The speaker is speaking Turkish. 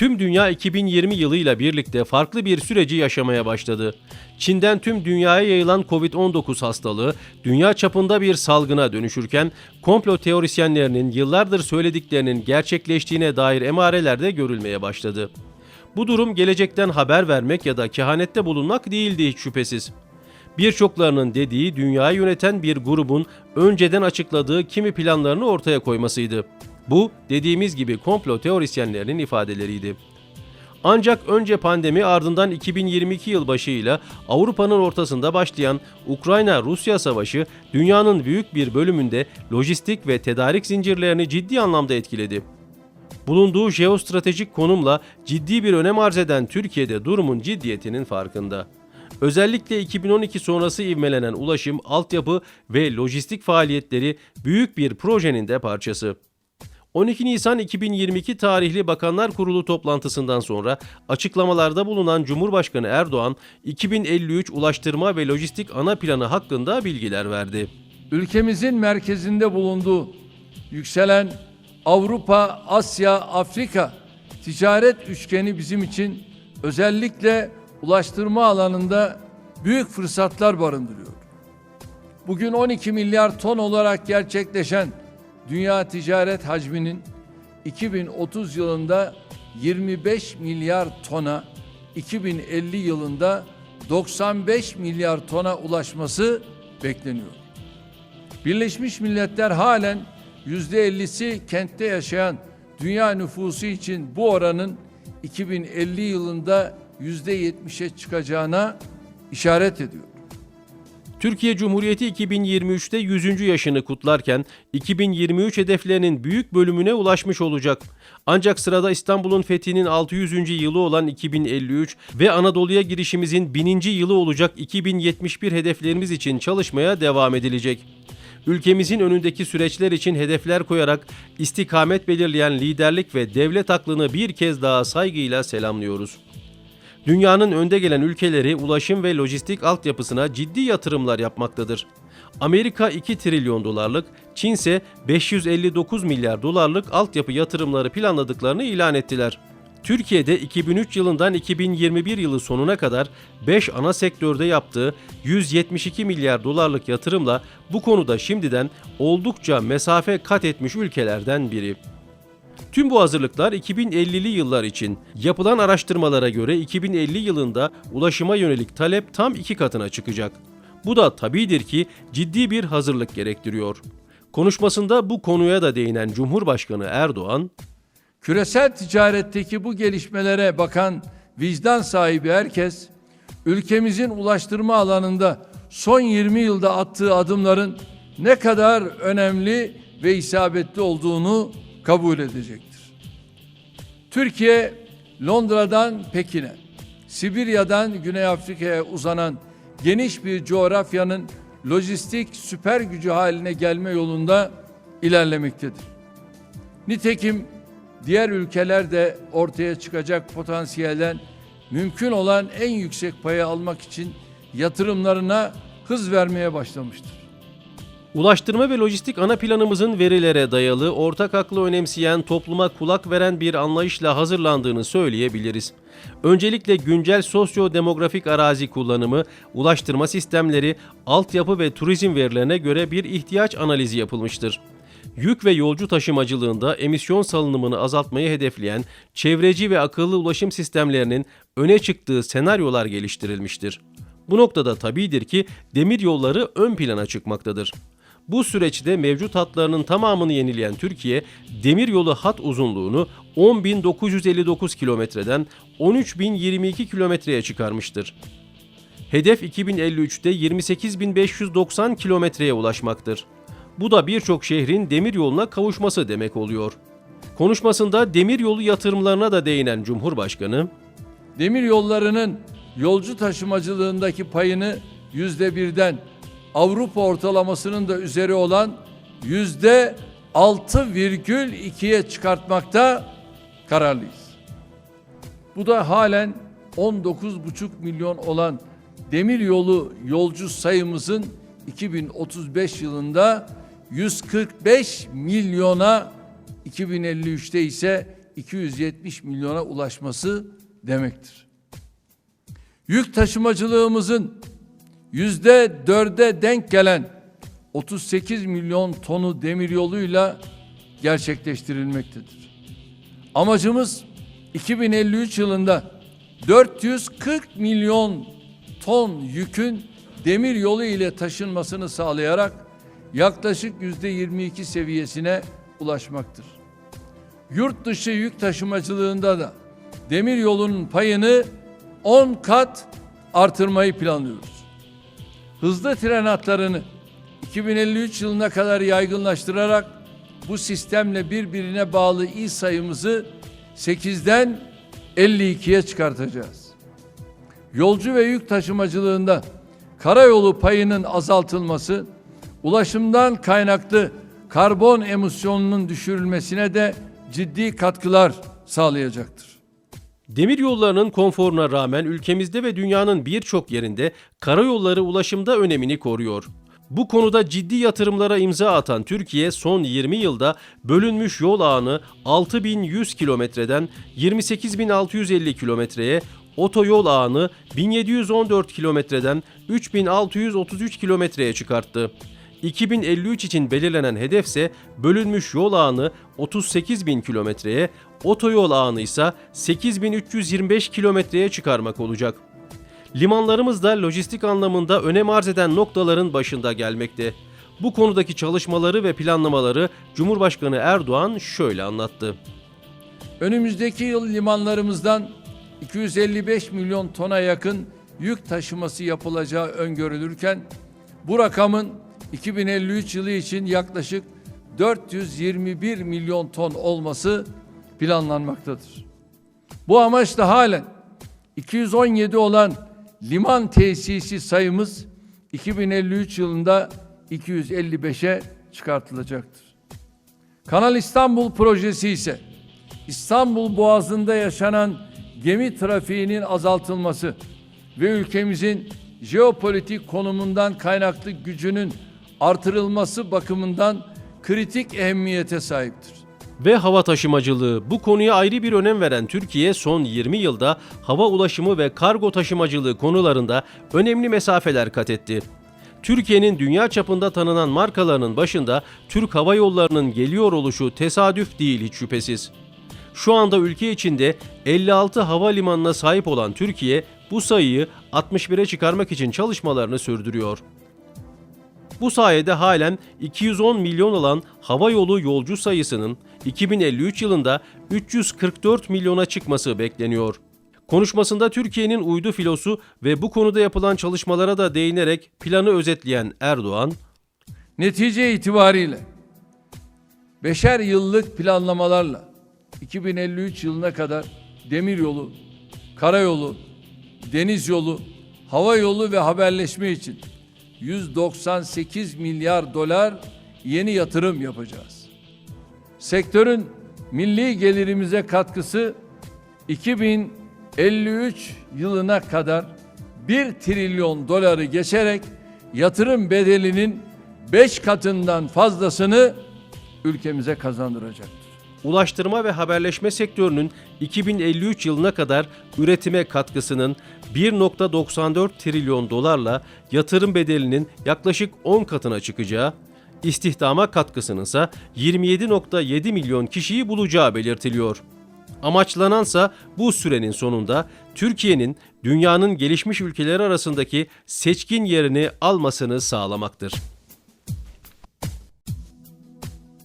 Tüm dünya 2020 yılıyla birlikte farklı bir süreci yaşamaya başladı. Çin'den tüm dünyaya yayılan Covid-19 hastalığı dünya çapında bir salgına dönüşürken komplo teorisyenlerinin yıllardır söylediklerinin gerçekleştiğine dair emareler de görülmeye başladı. Bu durum gelecekten haber vermek ya da kehanette bulunmak değildi hiç şüphesiz. Birçoklarının dediği dünyayı yöneten bir grubun önceden açıkladığı kimi planlarını ortaya koymasıydı. Bu dediğimiz gibi komplo teorisyenlerinin ifadeleriydi. Ancak önce pandemi ardından 2022 yılbaşıyla Avrupa'nın ortasında başlayan Ukrayna-Rusya savaşı dünyanın büyük bir bölümünde lojistik ve tedarik zincirlerini ciddi anlamda etkiledi. Bulunduğu jeostratejik konumla ciddi bir önem arz eden Türkiye'de durumun ciddiyetinin farkında. Özellikle 2012 sonrası ivmelenen ulaşım, altyapı ve lojistik faaliyetleri büyük bir projenin de parçası. 12 Nisan 2022 tarihli Bakanlar Kurulu toplantısından sonra açıklamalarda bulunan Cumhurbaşkanı Erdoğan, 2053 Ulaştırma ve Lojistik Ana Planı hakkında bilgiler verdi. ülkemizin merkezinde bulunduğu yükselen Avrupa, Asya, Afrika ticaret üçgeni bizim için özellikle ulaştırma alanında büyük fırsatlar barındırıyor. Bugün 12 milyar ton olarak gerçekleşen dünya ticaret hacminin 2030 yılında 25 milyar tona, 2050 yılında 95 milyar tona ulaşması bekleniyor. Birleşmiş Milletler halen yüzde ellisi kentte yaşayan dünya nüfusu için bu oranın 2050 yılında yüzde yetmişe çıkacağına işaret ediyor. Türkiye Cumhuriyeti 2023'te 100. yaşını kutlarken 2023 hedeflerinin büyük bölümüne ulaşmış olacak. Ancak sırada İstanbul'un fethinin 600. yılı olan 2053 ve Anadolu'ya girişimizin 1000. yılı olacak 2071 hedeflerimiz için çalışmaya devam edilecek. Ülkemizin önündeki süreçler için hedefler koyarak istikamet belirleyen liderlik ve devlet aklını bir kez daha saygıyla selamlıyoruz. Dünyanın önde gelen ülkeleri ulaşım ve lojistik altyapısına ciddi yatırımlar yapmaktadır. Amerika 2 trilyon dolarlık, Çin ise 559 milyar dolarlık altyapı yatırımları planladıklarını ilan ettiler. Türkiye'de 2003 yılından 2021 yılı sonuna kadar 5 ana sektörde yaptığı 172 milyar dolarlık yatırımla bu konuda şimdiden oldukça mesafe kat etmiş ülkelerden biri. Tüm bu hazırlıklar 2050'li yıllar için. Yapılan araştırmalara göre 2050 yılında ulaşıma yönelik talep tam iki katına çıkacak. Bu da tabidir ki ciddi bir hazırlık gerektiriyor. Konuşmasında bu konuya da değinen Cumhurbaşkanı Erdoğan, Küresel ticaretteki bu gelişmelere bakan vicdan sahibi herkes ülkemizin ulaştırma alanında son 20 yılda attığı adımların ne kadar önemli ve isabetli olduğunu kabul edecektir. Türkiye Londra'dan Pekin'e, Sibirya'dan Güney Afrika'ya uzanan geniş bir coğrafyanın lojistik süper gücü haline gelme yolunda ilerlemektedir. Nitekim diğer ülkeler de ortaya çıkacak potansiyelden mümkün olan en yüksek payı almak için yatırımlarına hız vermeye başlamıştır. Ulaştırma ve lojistik ana planımızın verilere dayalı, ortak aklı önemseyen, topluma kulak veren bir anlayışla hazırlandığını söyleyebiliriz. Öncelikle güncel sosyo-demografik arazi kullanımı, ulaştırma sistemleri, altyapı ve turizm verilerine göre bir ihtiyaç analizi yapılmıştır. Yük ve yolcu taşımacılığında emisyon salınımını azaltmayı hedefleyen çevreci ve akıllı ulaşım sistemlerinin öne çıktığı senaryolar geliştirilmiştir. Bu noktada tabidir ki demir yolları ön plana çıkmaktadır. Bu süreçte mevcut hatlarının tamamını yenileyen Türkiye, demiryolu hat uzunluğunu 10.959 kilometreden 13.022 kilometreye çıkarmıştır. Hedef 2053'te 28.590 kilometreye ulaşmaktır. Bu da birçok şehrin demiryoluna kavuşması demek oluyor. Konuşmasında demiryolu yatırımlarına da değinen Cumhurbaşkanı, Demir yollarının yolcu taşımacılığındaki payını yüzde birden Avrupa ortalamasının da üzeri olan yüzde 6,2'ye çıkartmakta kararlıyız. Bu da halen 19,5 milyon olan demir yolu yolcu sayımızın 2035 yılında 145 milyona 2053'te ise 270 milyona ulaşması demektir. Yük taşımacılığımızın yüzde dörde denk gelen 38 milyon tonu demiryoluyla gerçekleştirilmektedir. Amacımız 2053 yılında 440 milyon ton yükün demir yolu ile taşınmasını sağlayarak yaklaşık yüzde 22 seviyesine ulaşmaktır. Yurt dışı yük taşımacılığında da demir yolunun payını 10 kat artırmayı planlıyoruz. Hızlı tren hatlarını 2053 yılına kadar yaygınlaştırarak bu sistemle birbirine bağlı il sayımızı 8'den 52'ye çıkartacağız. Yolcu ve yük taşımacılığında karayolu payının azaltılması, ulaşımdan kaynaklı karbon emisyonunun düşürülmesine de ciddi katkılar sağlayacaktır. Demir yollarının konforuna rağmen ülkemizde ve dünyanın birçok yerinde karayolları ulaşımda önemini koruyor. Bu konuda ciddi yatırımlara imza atan Türkiye son 20 yılda bölünmüş yol ağını 6100 kilometreden 28650 kilometreye, otoyol ağını 1714 kilometreden 3633 kilometreye çıkarttı. 2053 için belirlenen hedefse bölünmüş yol ağını 38 bin kilometreye, otoyol ağını ise 8325 kilometreye çıkarmak olacak. Limanlarımız da lojistik anlamında önem arz eden noktaların başında gelmekte. Bu konudaki çalışmaları ve planlamaları Cumhurbaşkanı Erdoğan şöyle anlattı. Önümüzdeki yıl limanlarımızdan 255 milyon tona yakın yük taşıması yapılacağı öngörülürken bu rakamın 2053 yılı için yaklaşık 421 milyon ton olması planlanmaktadır. Bu amaçla halen 217 olan liman tesisi sayımız 2053 yılında 255'e çıkartılacaktır. Kanal İstanbul projesi ise İstanbul Boğazı'nda yaşanan gemi trafiğinin azaltılması ve ülkemizin jeopolitik konumundan kaynaklı gücünün artırılması bakımından kritik ehemmiyete sahiptir. Ve hava taşımacılığı. Bu konuya ayrı bir önem veren Türkiye son 20 yılda hava ulaşımı ve kargo taşımacılığı konularında önemli mesafeler kat etti. Türkiye'nin dünya çapında tanınan markalarının başında Türk Hava Yolları'nın geliyor oluşu tesadüf değil hiç şüphesiz. Şu anda ülke içinde 56 havalimanına sahip olan Türkiye bu sayıyı 61'e çıkarmak için çalışmalarını sürdürüyor. Bu sayede halen 210 milyon olan hava yolu yolcu sayısının 2053 yılında 344 milyona çıkması bekleniyor. Konuşmasında Türkiye'nin uydu filosu ve bu konuda yapılan çalışmalara da değinerek planı özetleyen Erdoğan, Netice itibariyle beşer yıllık planlamalarla 2053 yılına kadar demiryolu, karayolu, deniz yolu, hava yolu ve haberleşme için 198 milyar dolar yeni yatırım yapacağız. Sektörün milli gelirimize katkısı 2053 yılına kadar 1 trilyon doları geçerek yatırım bedelinin 5 katından fazlasını ülkemize kazandıracaktır. Ulaştırma ve haberleşme sektörünün 2053 yılına kadar üretime katkısının 1.94 trilyon dolarla yatırım bedelinin yaklaşık 10 katına çıkacağı, istihdama katkısının ise 27.7 milyon kişiyi bulacağı belirtiliyor. Amaçlanansa bu sürenin sonunda Türkiye'nin dünyanın gelişmiş ülkeleri arasındaki seçkin yerini almasını sağlamaktır.